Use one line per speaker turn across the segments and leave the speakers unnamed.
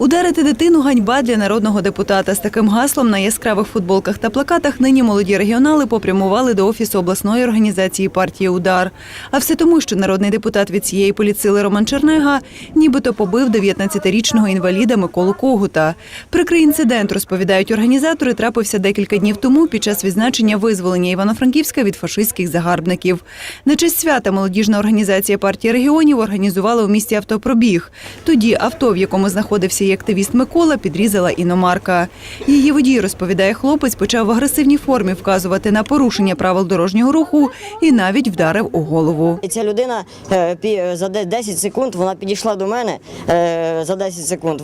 Ударити дитину ганьба для народного депутата. З таким гаслом на яскравих футболках та плакатах нині молоді регіонали попрямували до офісу обласної організації партії Удар. А все тому, що народний депутат від цієї політсили Роман Чернега нібито побив 19-річного інваліда Миколу Когута. Прикрий інцидент, розповідають організатори, трапився декілька днів тому під час відзначення визволення Івано-Франківська від фашистських загарбників. На честь свята молодіжна організація партії регіонів організувала у місті автопробіг. Тоді авто, в якому знаходився і активіст Микола, підрізала іномарка. Її водій, розповідає хлопець, почав в агресивній формі вказувати на порушення правил дорожнього руху і навіть вдарив у голову.
Ця людина е, за де- 10 секунд вона підійшла до мене е, за 10 секунд.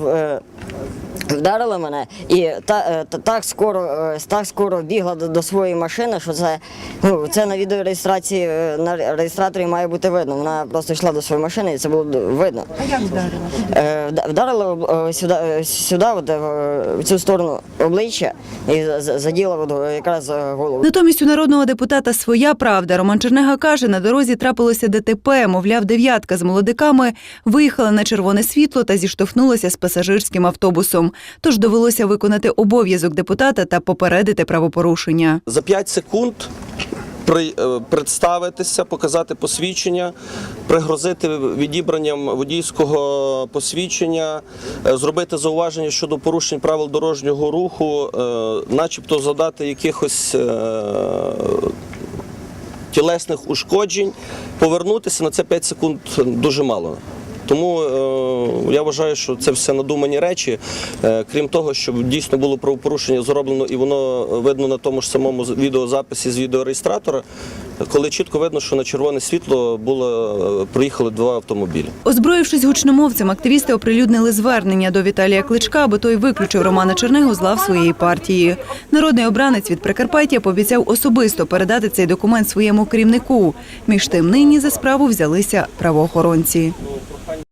Вдарила мене і та, е, та- так скоро е, так скоро бігла до, до своєї машини, що це ну це на відеореєстрації е, на реєстраторі має бути видно. Вона просто йшла до своєї машини, і це було видно. А як вдарила? Вдарила сюди, сюди, от, в цю сторону обличчя і заділа от, якраз голову.
Натомість у народного депутата своя правда. Роман Чернега каже, на дорозі трапилося ДТП. Мовляв, дев'ятка з молодиками виїхала на червоне світло та зіштовхнулася з пасажирським автобусом. Тож довелося виконати обов'язок депутата та попередити правопорушення.
за 5 секунд при, е, представитися, показати посвідчення, пригрозити відібранням водійського посвідчення, е, зробити зауваження щодо порушень правил дорожнього руху, е, начебто завдати якихось. Тілесних ушкоджень повернутися на це 5 секунд дуже мало. Тому е, я вважаю, що це все надумані речі. Е, крім того, щоб дійсно було правопорушення зроблено і воно видно на тому ж самому відеозаписі з відеореєстратора, коли чітко видно, що на червоне світло було е, приїхали два автомобілі.
Озброївшись гучномовцем, активісти оприлюднили звернення до Віталія Кличка, аби той виключив Романа Чернегу з лав своєї партії. Народний обранець від Прикарпаття пообіцяв особисто передати цей документ своєму керівнику. Між тим нині за справу взялися правоохоронці.